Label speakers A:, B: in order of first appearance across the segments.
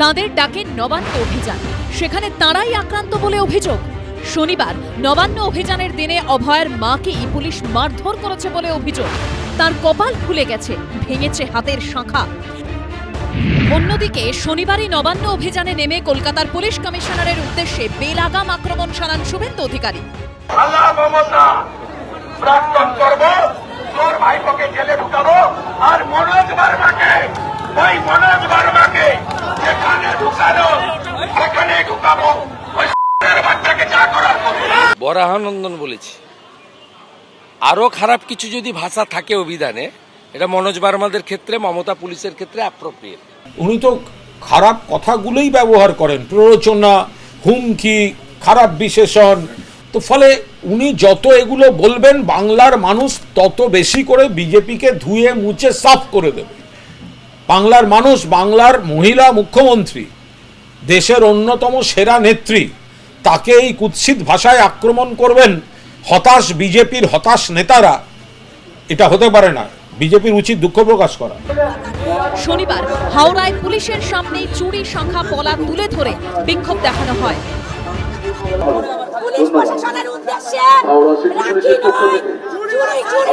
A: তাদের ডাকে নবান্ন অভিযান। সেখানে তারাই আক্রান্ত বলে অভিযোগ। শনিবার নবান্ন অভিযানের দিনে অভয়ের মাকেই পুলিশ মারধর করেছে বলে অভিযোগ। তার কপাল খুলে গেছে, ভেঙেছে হাতের শাখা। অন্যদিকে শনিবারই নবান্ন অভিযানে নেমে কলকাতার পুলিশ কমিশনারের উদ্দেশ্যে বেলাগাম আক্রমণ শানান শুভেন্দু অধিকারী।
B: আর মনোজ বার্মাকে, ওই মনোজ বার্মাকে
C: বরাহানন্দন বলেছি। আরও খারাপ কিছু যদি ভাষা থাকে অভিধানে, এটা মনোজ বার্মাদের ক্ষেত্রে, মমতা পুলিশের ক্ষেত্রে অ্যাপ্রোপ্রিয়েট
D: উনি তো খারাপ কথাগুলোই ব্যবহার করেন। প্ররোচনা, হুমকি, খারাপ বিশেষণ। তো ফলে উনি যত এগুলো বলবেন, বাংলার মানুষ তত বেশি করে বিজেপিকে ধুয়ে মুছে সাফ করে দেবে। বাংলার মানুষ বাংলার মহিলা মুখ্যমন্ত্রী দেশের অন্যতম সেরা নেত্রী তাকে এই কুৎসিত ভাষায় আক্রমণ করবেন হতাশ বিজেপির হতাশ নেতারা এটা হতে পারে না। বিজেপির উচিত দুঃখ প্রকাশ করা।
A: শনিবার হাওড়ায় পুলিশের সামনে চুরি সংখ্যা পলা তুলে ধরে বিক্ষোভ দেখানো হয়।
E: পুলিশ প্রশাসনের উদ্দেশ্যে রাখি নয় চুরি চুরি।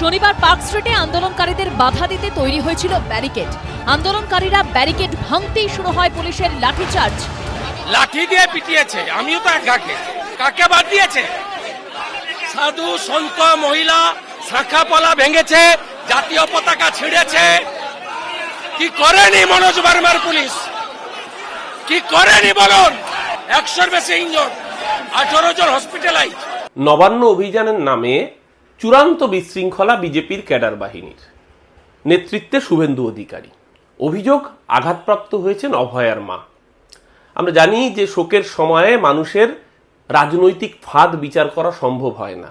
A: শনিবার পার্ক স্ট্রিটে আন্দোলনকারীদের বাধা দিতে তৈরি হয়েছিল ব্যারিকেড। আন্দোলনকারীরা ব্যারিকেড ভাঙতেই শুরু হয় পুলিশের লাঠিচার্জ।
C: লাঠি দিয়ে পিটিয়েছে। আমিও তো এক ঘাকে কাকে বাদ দিয়েছে? সাধু সন্ত মহিলা শাখা পলা ভেঙেছে জাতীয় পতাকা ছিঁড়েছে। কি করেনি মনোজ বার্মার পুলিশ? কি করেনি বলুন? একশোর বেশি ইঞ্জন আঠারো জন হসপিটালাইজ
F: নবান্ন অভিযানের নামে চূড়ান্ত বিশৃঙ্খলা বিজেপির ক্যাডার বাহিনীর। নেতৃত্বে শুভেন্দু অধিকারী। অভিযোগ আঘাতপ্রাপ্ত হয়েছেন অভয়ার মা। আমরা জানি যে শোকের সময়ে মানুষের রাজনৈতিক ফাঁদ বিচার করা সম্ভব হয় না।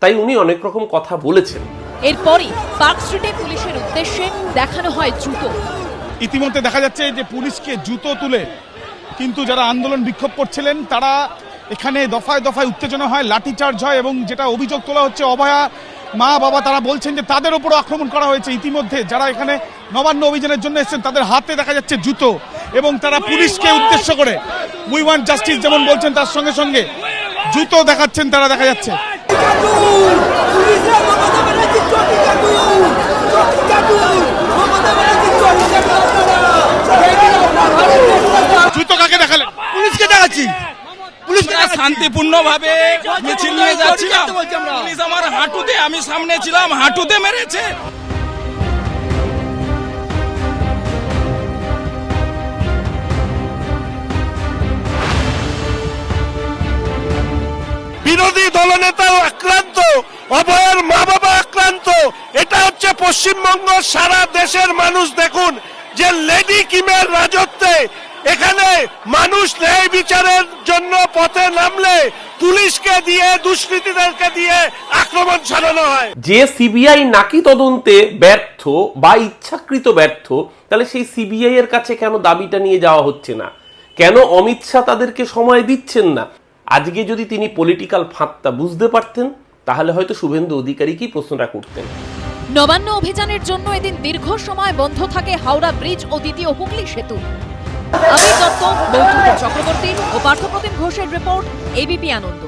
F: তাই উনি অনেক রকম কথা বলেছেন।
A: এরপরই পার্ক স্ট্রিটে পুলিশের উদ্দেশ্যে দেখানো হয় জুতো।
G: ইতিমধ্যে দেখা যাচ্ছে যে পুলিশকে জুতো তুলে কিন্তু যারা আন্দোলন বিক্ষোভ করছিলেন তারা এখানে দফায় দফায় উত্তেজনা হয় লাঠিচার্জ হয় এবং যেটা অভিযোগ তোলা হচ্ছে অভয়া মা বাবা তারা বলছেন যে তাদের উপর আক্রমণ করা হয়েছে ইতিমধ্যে। যারা এখানে নবান্ন অভিযানের জন্য এসেছেন তাদের হাতে দেখা যাচ্ছে জুতো এবং তারা পুলিশকে উদ্দেশ্য করে উই ওয়ান জাস্টিস যেমন বলছেন তার সঙ্গে সঙ্গে জুতো দেখাচ্ছেন তারা দেখা যাচ্ছে জুতো কাকে দেখালেন
H: পুলিশকে দেখাচ্ছি পুলিশকে শান্তিপূর্ণ ভাবে মিছিল নিয়ে যাচ্ছিলাম। পুলিশ আমার। হাঁটুতে আমি সামনে ছিলাম হাঁটুতে মেরেছে।
B: বিরোধী দলনেতাও আক্রান্ত অভয়ের মা বাবা আক্রান্ত। এটা হচ্ছে পশ্চিমবঙ্গ সারা দেশের মানুষ দেখুন যে লেডি কিমের রাজত্বে এখানে মানুষ ন্যায় বিচারের জন্য পথে নামলে পুলিশকে দিয়ে দুষ্কৃতীদেরকে দিয়ে আক্রমণ চালানো হয়।
F: যে সিবিআই নাকি তদন্তে ব্যর্থ বা ইচ্ছাকৃত ব্যর্থ তাহলে সেই সিবিআই এর কাছে কেন দাবিটা নিয়ে যাওয়া হচ্ছে না? কেন অমিত শাহ তাদেরকে সময় দিচ্ছেন না? আজকে যদি তিনি পলিটিক্যাল ফাঁদটা বুঝতে পারতেন তাহলে হয়তো শুভেন্দু অধিকারীকেই প্রশ্নটা করতেন।
A: নবান্ন অভিযানের জন্য এদিন দীর্ঘ সময় বন্ধ থাকে হাওড়া ব্রিজ ও দ্বিতীয় হুগলি সেতু। আবির দত্ত বৈঠক চক্রবর্তী ও পার্থপ্রতিম ঘোষের রিপোর্ট এবিপি আনন্দ।